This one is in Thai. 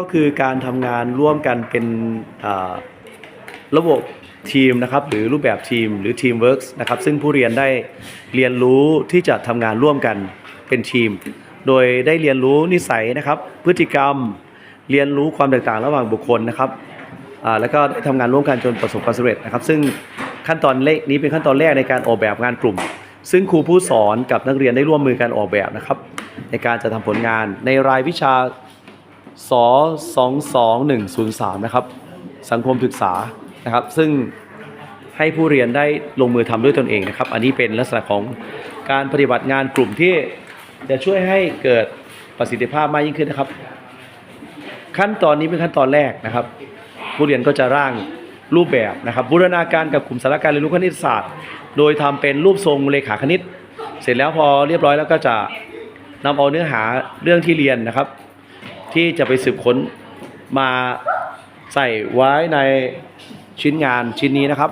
ก็คือการทำงานร่วมกันเป็นระบบทีมนะครับหรือรูปแบบทีมหรือทีมเวิร์กนะครับซึ่งผู้เรียนได้เรียนรู้ที่จะทำงานร่วมกันเป็นทีม โดยได้เรียนรู้นิสัยนะครับ พฤติกรรมเรียนรู้ความแตกต่างระหว่างบุคคลนะครับแล้วก็ได้ทำงานร่วมกันจนประสบความสำเร็จนะครับ ซึ่งขั้นตอนเลขนี้เป็นขั้นตอนแรกในการออกแบบงานกลุ่ม ซึ่งครูผู้สอนกับนักเรียนได้ร่วมมือกันออกแบบนะครับ ในการจะทำผลงานในรายวิชา ส22103 นะครับ สังคมศึกษานะครับ ซึ่งให้ผู้เรียนได้ลงมือทำด้วยตนเองนะครับ อันนี้เป็นลักษณะของการปฏิบัติงานกลุ่มที่จะช่วยให้เกิดประสิทธิภาพมากยิ่งขึ้นนะครับ ขั้นตอนนี้เป็นขั้นตอนแรกนะครับ ผู้เรียนก็จะร่างรูปแบบนะครับบูรณาการกับกลุ่มสาระการเรียนรู้คณิตศาสตร์ โดยทำเป็นรูปทรงเลขาคณิต เสร็จแล้วพอเรียบร้อยแล้วก็จะนำเอาเนื้อหาเรื่องที่เรียนนะครับ ที่จะไปสืบค้นมาใส่ไว้ในชิ้นงานชิ้นนี้นะครับ